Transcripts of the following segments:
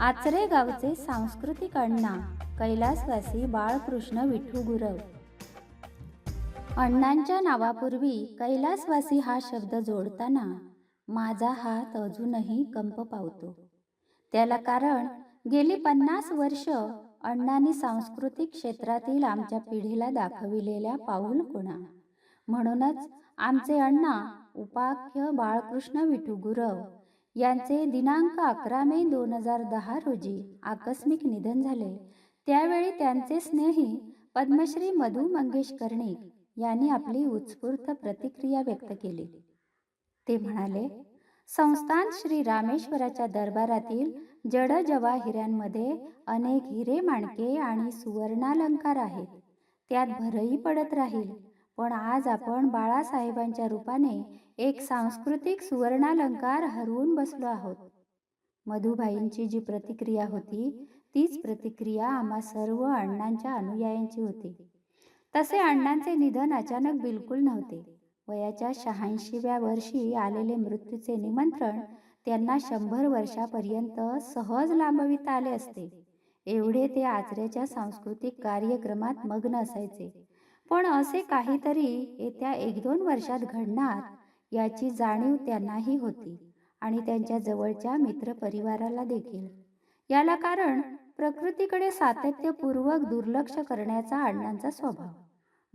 आचरे गावचे सांस्कृतिक अण्णा कैलासवासी बाळकृष्ण विठू गुरव. अण्णांच्या नावापूर्वी कैलासवासी हा शब्द जोडताना माझा हात अजूनही कंप पावतो. त्याला कारण गेली पन्नास वर्ष अण्णांनी सांस्कृतिक क्षेत्रातील आमच्या पिढीला दाखविलेल्या पाऊल खुणा म्हणूनच आमचे अण्णा उपाख्य बाळकृष्ण विठू गुरव यांचे दिनांक अकरा मे दोन हजार दहा रोजी आकस्मिक निधन झाले. त्यावेळी त्यांचे स्नेही पद्मश्री मधु मंगेश कर्णिक यांनी आपली उत्स्फूर्त प्रतिक्रिया व्यक्त केली. ते म्हणाले संस्थान श्री रामेश्वराच्या दरबारातील जड जवाहिऱ्यांमध्ये अनेक हिरे माणके आणि सुवर्णालंकार आहेत. त्यात भरही पडत राहील. पण आज आपण बाळासाहेबांच्या रूपाने एक सांस्कृतिक सुवर्णालंकार हरवून बसलो आहोत. मधुबाईंची जी प्रतिक्रिया होती तीच प्रतिक्रिया आम्हा सर्व अण्णांच्या अनुयायांची होती. तसे अण्णांचे निधन अचानक बिलकुल नव्हते. वयाच्या शहाऐंशीव्या वर्षी आलेले मृत्यूचे निमंत्रण त्यांना शंभर वर्षापर्यंत सहज लांबविता आले असते. एवढे ते आचऱ्याच्या सांस्कृतिक कार्यक्रमात मग्न असायचे. पण असे काहीतरी येत्या एक दोन वर्षात घडणार याची जाणीव त्यांनाही होती आणि त्यांच्या जवळच्या मित्रपरिवाराला देखील. याला कारण प्रकृतीकडे सातत्यपूर्वक दुर्लक्ष करण्याचा अण्णांचा स्वभाव.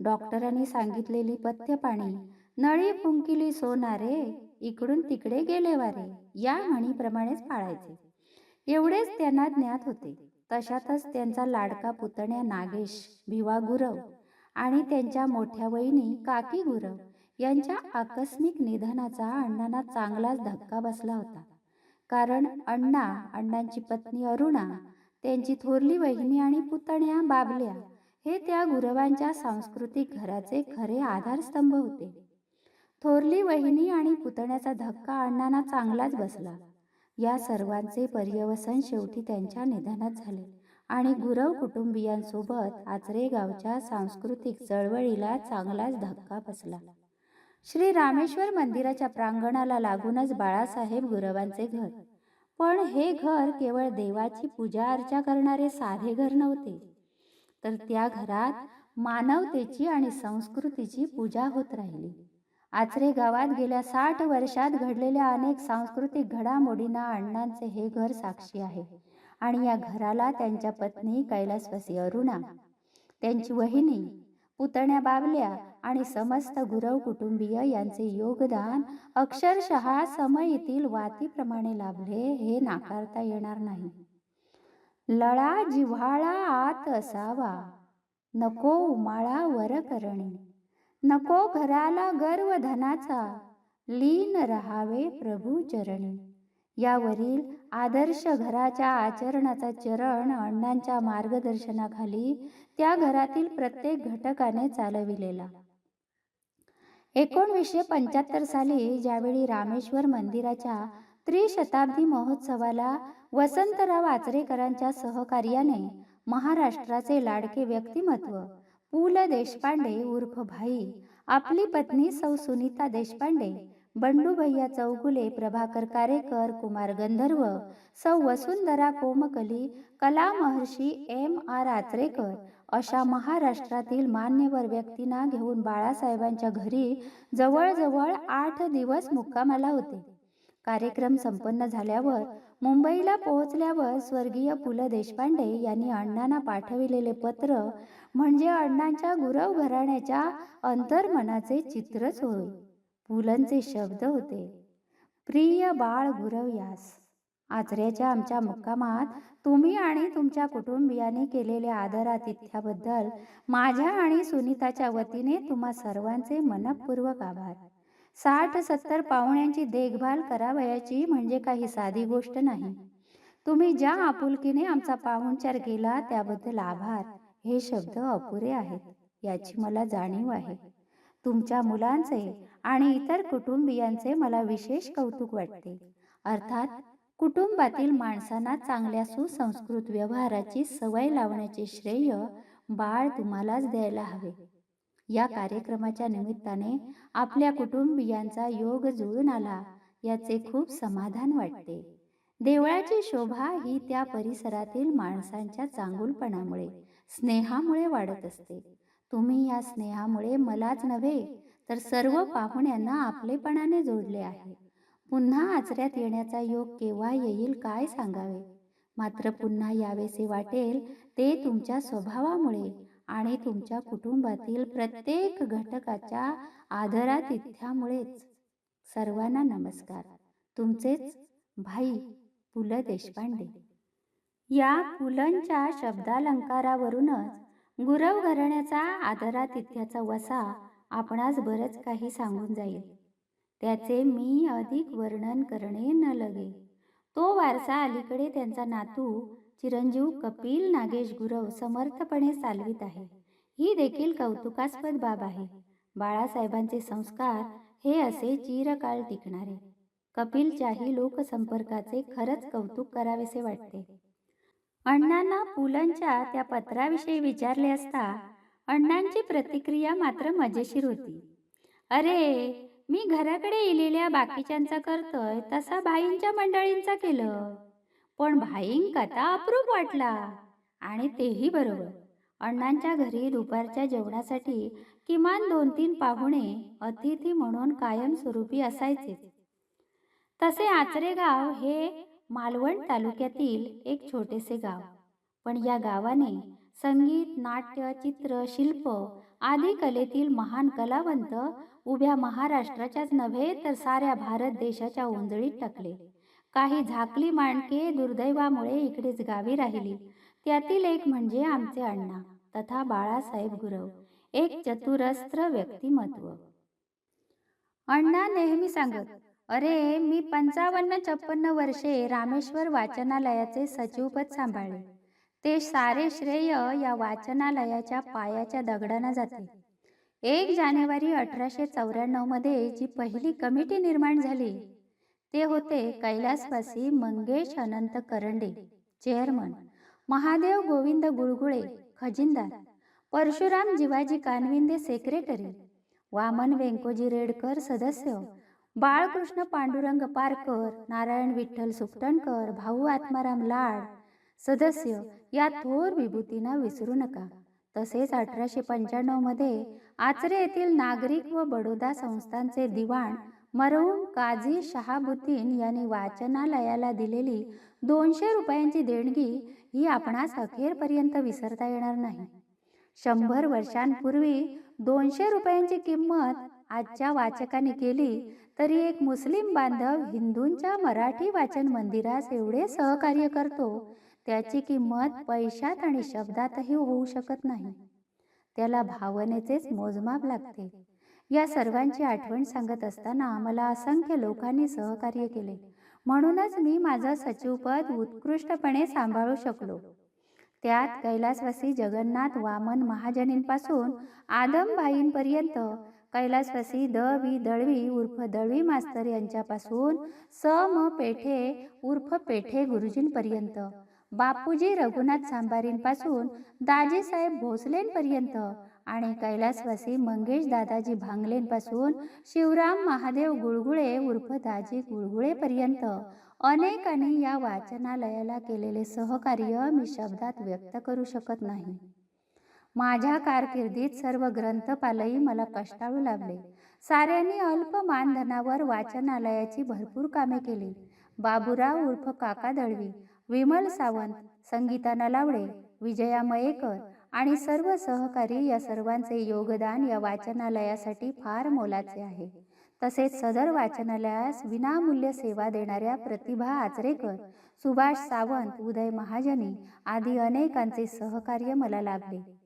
डॉक्टरांनी सांगितलेली पथ्यपाणी नळी फुंकिली सोनारे इकडून तिकडे गेले वारे या म्हणीप्रमाणेच पाळायचे एवढेच त्यांना ज्ञात होते. तशातच त्यांचा लाडका पुतण्या नागेश भिवा गुरव आणि त्यांच्या मोठ्या वहिनी काकी गुरव यांच्या आकस्मिक निधनाचा अण्णांना चांगलाच धक्का बसला होता. कारण अण्णा अण्णांची पत्नी अरुणा त्यांची थोरली वहिनी आणि पुतण्या बाबल्या हे त्या गुरवांच्या सांस्कृतिक घराचे खरे आधारस्तंभ होते. थोरली वहिनी आणि पुतण्याचा धक्का अण्णांना चांगलाच बसला. या सर्वांचे पर्यवसन शेवटी त्यांच्या निधनात झाले आणि गुरव कुटुंबियांसोबत आचरे गावच्या सांस्कृतिक चळवळीला चांगलाच धक्का बसला. श्री रामेश्वर मंदिराच्या प्रांगणाला लागूनच बाळासाहेब गुरवांचे घर. पण हे घर केवळ देवाची पूजा अर्चा करणारे साधे घर नव्हते. तर त्या घरात मानवतेची आणि संस्कृतीची पूजा होत राहिली. आचरे गावात गेल्या साठ वर्षात घडलेल्या अनेक सांस्कृतिक घडामोडींना अण्णांचे हे घर साक्षी आहे आणि या घराला त्यांच्या पत्नी कैलासवासी अरुणा त्यांची वहिनी पुतण्या बाबल्या आणि समस्त गुरव कुटुंबीय यांचे योगदान अक्षरशः समयीतील वातीप्रमाणे लाभले हे नाकारता येणार नाही. लळा जिव्हाळा आत असावा नको उमाळा वर करणे नको घराला गर्व धनाचा लीन रहावे प्रभू चरणी. यावरील आदर्श घराच्या आचरणाचा चरण अण्णांच्या मार्गदर्शनाखाली त्या घरातील प्रत्येक घटकाने चालविलेला. एकोणवीसशे पंच्याहत्तर साली ज्यावेळी रामेश्वर मंदिराच्या त्रिशताब्दी महोत्सवाला वसंतराव आचरेकरांच्या सहकार्याने महाराष्ट्राचे लाडके व्यक्तिमत्व पु ल देशपांडे उर्फ भाई आपली पत्नी सौ सुनीता देशपांडे बंडू भैया चौगुले प्रभाकर कारेकर कुमार गंधर्व सौ वसुंधरा कोमकली कला महर्षी एम आर आचरेकर अशा महाराष्ट्रातील मान्यवर व्यक्तींना घेऊन बाळासाहेबांच्या घरी जवळजवळ आठ दिवस मुक्कामाला होते. कार्यक्रम संपन्न झाल्यावर मुंबईला पोहोचल्यावर स्वर्गीय पु ल देशपांडे यांनी अण्णांना पाठविलेले पत्र म्हणजे अण्णांच्या गुरव घराण्याच्या अंतर्मनाचे चित्रच होय. पुलंचे शब्द होते. प्रिय बाळ गुरव यास. आचऱ्याच्या आमच्या मुक्कामात तुम्ही आणि तुमच्या कुटुंबियांनी केलेल्या आदरातिथ्याबद्दल माझ्या आणि सुनीताच्या वतीने तुम्हा सर्वांचे मनपूर्वक आभार. साठ सत्तर पाहुण्यांची देखभाल करावयाची म्हणजे काही साधी गोष्ट नाही. तुम्ही ज्या आपुलकीने आमचा पाहुणचार केला त्याबद्दल आभार. हे शब्द अपुरे आहेत याची मला जाणीव आहे. तुमच्या मुलांचे आणि इतर कुटुंबियांचे मला विशेष कौतुक वाटते. अर्थात कुटुंबातील माणसांना चांगल्या सुसंस्कृत व्यवहाराची सवय लावण्याचे श्रेय बाळ तुम्हालाच द्यायला हवे. या कार्यक्रमाच्या निमित्ताने आपल्या कुटुंबियांचा योग जुळून आला याचे खूप समाधान वाटते. देवळाची शोभा ही त्या परिसरातील माणसांच्या चांगुलपणामुळे स्नेहामुळे वाढत असते. तुम्ही या स्नेहामुळे मलाच नव्हे तर सर्व पाहुण्यांना आपलेपणाने जोडले आहे. पुन्हा आचऱ्यात येण्याचा योग केव्हा येईल काय सांगावे? मात्र पुन्हा यावेसे वाटेल ते तुमच्या स्वभावामुळे आणि तुमच्या कुटुंबातील प्रत्येक घटकाच्या आदरातिथ्यामुळेच. सर्वांना नमस्कार. तुमचेच भाई पु ल देशपांडे. या पुलंच्या शब्दालंकारावरूनच गुरव घराण्याचा आदरातिथ्याचा वसा आपणास बरंच काही सांगून जाईल. त्याचे मी अधिक वर्णन करणे न लगे. तो वारसा अलीकडे त्यांचा नातू चिरंजीव कपिल नागेश गुरव समर्थपणे चालवित आहे. ही देखील कौतुकास्पद बाब आहे. बाळासाहेबांचे संस्कार हे असे चिरकाळ टिकणारे. कपिलच्याही लोकसंपर्काचे खरंच कौतुक करावेसे वाटते. अण्णांना पुलंच्या त्या पत्राविषयी विचारले असता अण्णांची प्रतिक्रिया मात्र मजेशीर होती. अरे मी घराकडे येलेल्या बाकीच्यांचा करतोय तसा भाईंच्या मंडळींचा केलं. पण भाईं कथा अप्रूप वाटला. आणि तेही बरोबर. अण्णांच्या घरी दुपारच्या जेवणासाठी किमान दोन तीन पाहुणे अतिथी म्हणून कायमस्वरूपी असायचे. तसे आचरेगाव हे मालवण तालुक्यातील एक छोटेसे गाव. पण या गावाने संगीत नाट्य चित्र शिल्प आदी कलेतील महान कलावंत उभ्या महाराष्ट्राच्याच नव्हे तर साऱ्या भारत देशाच्या उंजळीत टाकले. काही झाकली माणके दुर्दैवामुळे इकडेच गावी राहिली. त्यातील एक म्हणजे आमचे अण्णा तथा बाळासाहेब गुरव एक चतुरस्त्र व्यक्तिमत्व. अण्णा नेहमी सांगत अरे मी पंचावन्न छप्पन्न वर्षे रामेश्वर वाचनालयाचे सचिवपद सांभाळले. ते सारे श्रेय या वाचनालयाच्या पायाच्या दगडांना जाते. एक जानेवारी अठराशे चौऱ्याण्णवमध्ये जी पहिली कमिटी निर्माण झाली ते होते कैलासवासी मंगेश अनंत करंडे चेअरमन महादेव गोविंद गुळगुळे खजिनदार परशुराम जिवाजी कानविंदे सेक्रेटरी वामन वेंकोजी रेडकर सदस्य बाळकृष्ण पांडुरंग पारकर नारायण विठ्ठल सुकटणकर भाऊ आत्माराम लाड सदस्य या थोर विभूतींना विसरू नका. तसेच अठराशे पंच्याण्णवमध्ये आचरे येथील नागरिक व बडोदा संस्थांचे दिवाण मरहूम काझी शहाबुद्दीन यांनी वाचनालयाला दिलेली दोनशे रुपयांची देणगी ही आपणास अखेरपर्यंत विसरता येणार नाही. शंभर वर्षांपूर्वी दोनशे रुपयांची किंमत आजच्या वाचकाने केली तरी एक मुस्लिम बांधव हिंदूंच्या मराठी वाचन मंदिरास एवढे सहकार्य करतो त्याची किंमत पैशात आणि शब्दातही होऊ शकत नाही. त्याला भावनेचेच मोजमाप लागते. या सर्वांची आठवण सांगत असताना मला असंख्य लोकांनी सहकार्य केले. म्हणूनच मी माझं सचिवपद उत्कृष्टपणे सांभाळू शकलो. त्यात कैलासवासी जगन्नाथ वामन महाजनींपासून आदमबाईंपर्यंत कैलासवासी द वि दळवी उर्फ दळवी मास्तर यांच्यापासून स म पेठे उर्फ पेठे गुरुजींपर्यंत बापूजी रघुनाथ सांबारींपासून दाजीसाहेब भोसलेंपर्यंत आणि कैलासवासी मंगेश दादाजी भांगलेंपासून शिवराम महादेव गुळगुळे उर्फ दाजी गुळगुळेपर्यंत अनेकांनी या वाचनालयाला केलेले सहकार्य मी शब्दात व्यक्त करू शकत नाही. माझ्या कारकिर्दीत सर्व ग्रंथपालही मला कष्टाळू लागले. साऱ्यांनी अल्प मानधनावर वाचनालयाची भरपूर कामे केली. बाबूराव उर्फ काका दळवी विमल सावंत संगीता नलावडे विजया मयेकर आणि सर्व सहकारी या सर्वांचे योगदान या वाचनालयासाठी फार मोलाचे आहे. तसेच सदर वाचनालयास विनामूल्य सेवा देणाऱ्या प्रतिभा आचरेकर सुभाष सावंत उदय महाजनी आदी अनेकांचे सहकार्य मला लाभले.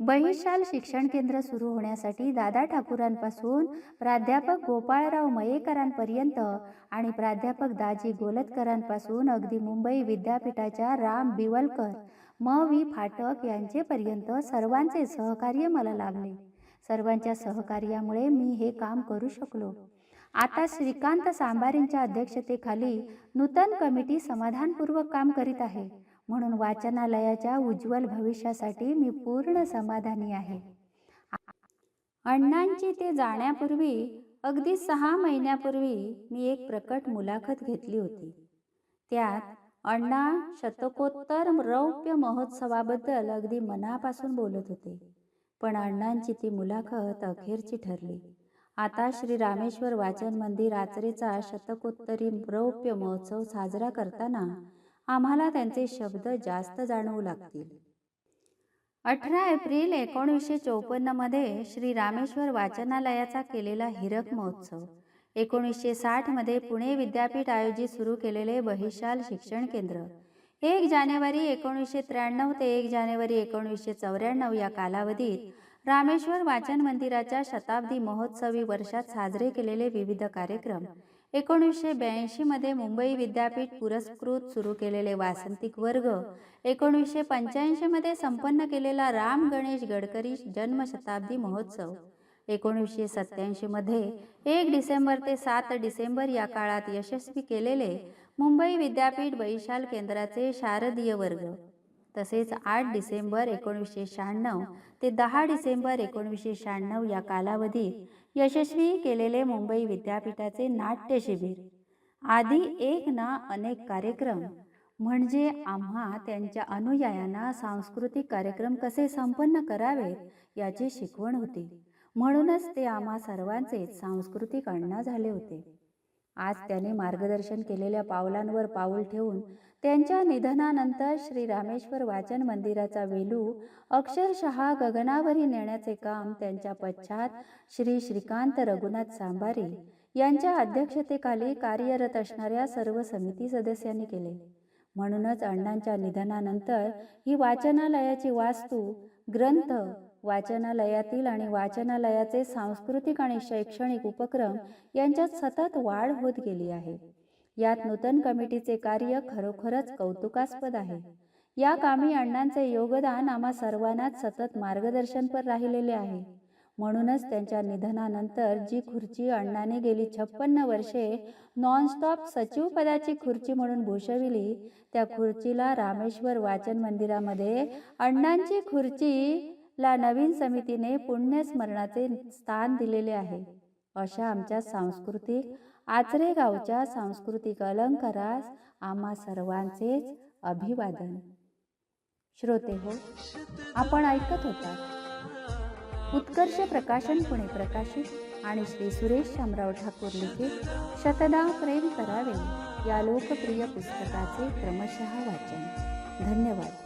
बहिशाल शिक्षण केंद्र सुरू होण्यासाठी दादा ठाकूरांपासून प्राध्यापक गोपाळराव मयेकरांपर्यंत आणि प्राध्यापक दाजी गोलतकरांपासून अगदी मुंबई विद्यापीठाच्या राम बिवलकर म व्ही फाटक यांचेपर्यंत सर्वांचे सहकार्य मला लाभले. सर्वांच्या सहकार्यामुळे मी हे काम करू शकलो. आता श्रीकांत सांबारींच्या अध्यक्षतेखाली नूतन कमिटी समाधानपूर्वक काम करीत आहे. म्हणून वाचनालयाच्या उज्ज्वल भविष्यासाठी मी पूर्ण समाधानी आहे. अण्णांची ते जाण्यापूर्वी अगदी सहा महिन्यापूर्वी मी एक प्रकट मुलाखत घेतली होती. त्यात अण्णा शतकोत्तर रौप्य महोत्सवाबद्दल अगदी मनापासून बोलत होते. पण अण्णांची ती मुलाखत अखेरची ठरली. आता श्री रामेश्वर वाचन मंदिर आचरेचा शतकोत्तरी रौप्य महोत्सव साजरा करताना आम्हाला त्यांचे शब्द जास्त जाणवू लागतील. अठरा एप्रिल एकोणीसशे चौपन्नमध्ये श्री रामेश्वर वाचनालयाचा केलेला हिरक महोत्सव. एकोणीसशे साठमध्ये पुणे विद्यापीठ आयोजित सुरू केलेले बहिशाल शिक्षण केंद्र. एक जानेवारी एकोणीसशे त्र्याण्णव ते एक जानेवारी एकोणीसशे चौऱ्याण्णव या कालावधीत रामेश्वर वाचन मंदिराच्या शताब्दी महोत्सवी वर्षात साजरे केलेले विविध कार्यक्रम एकोणीसशे ब्याऐंशीमध्ये मुंबई विद्यापीठ पुरस्कृत सुरू केलेले वासंतिक वर्ग एकोणीसशे पंच्याऐंशीमध्ये संपन्न केलेला राम गणेश गडकरी जन्मशताब्दी महोत्सव एकोणीसशे सत्याऐंशीमध्ये एक डिसेंबर ते सात डिसेंबर या काळात यशस्वी केलेले मुंबई विद्यापीठ वैशाल केंद्राचे शारदीय वर्ग. तसेच आठ डिसेंबर एकोणीसशे शहाण्णव ते दहा डिसेंबर एकोणीसशे शहाण्णव या कालावधीत यशस्वी केलेले मुंबई विद्यापीठाचे नाट्य शिबिर आधी एक ना अनेक कार्यक्रम. म्हणजे आम्हा त्यांच्या अनुयायांना सांस्कृतिक कार्यक्रम कसे संपन्न करावेत याची शिकवण होती. म्हणूनच ते आम्हा सर्वांचे सांस्कृतिक अण्णा झाले होते. आज त्याने मार्गदर्शन केलेल्या पावलांवर पाऊल ठेवून त्यांच्या निधनानंतर श्री रामेश्वर वाचन मंदिराचा वेलू अक्षरशः गगनावरी नेण्याचे काम त्यांच्या पश्चात श्री श्रीकांत रघुनाथ सांबारे यांच्या अध्यक्षतेखाली कार्यरत असणाऱ्या सर्व समिती सदस्यांनी केले. म्हणूनच अण्णांच्या निधनानंतर ही वाचनालयाची वास्तू ग्रंथ वाचनालयातील आणि वाचनालयाचे सांस्कृतिक आणि शैक्षणिक उपक्रम यांच्यात सतत वाढ होत गेली आहे. यात नूतन कमिटीचे कार्य खरोखरच कौतुकास्पद आहे. या कामी अण्णांचे योगदान आम्हा सर्वांनाच सतत मार्गदर्शनपर राहिलेले आहे. म्हणूनच त्यांच्या निधनानंतर जी खुर्ची अण्णाने गेली छप्पन्न वर्षे नॉनस्टॉप सचिव पदाची खुर्ची म्हणून भूषविली त्या खुर्चीला रामेश्वर वाचन मंदिरामध्ये अण्णांची खुर्चीला नवीन समितीने पुण्यस्मरणाचे स्थान दिलेले आहे. अशा आमच्या सांस्कृतिक आचरे गावच्या सांस्कृतिक अलंकारास आम्हा सर्वांचेच अभिवादन. श्रोते हो आपण ऐकत होता उत्कर्ष प्रकाशन पुणे प्रकाशित आणि श्री सुरेश शामराव ठाकूर लिखित शतदा प्रेम करावे या लोकप्रिय पुस्तकाचे क्रमशः वाचन. धन्यवाद.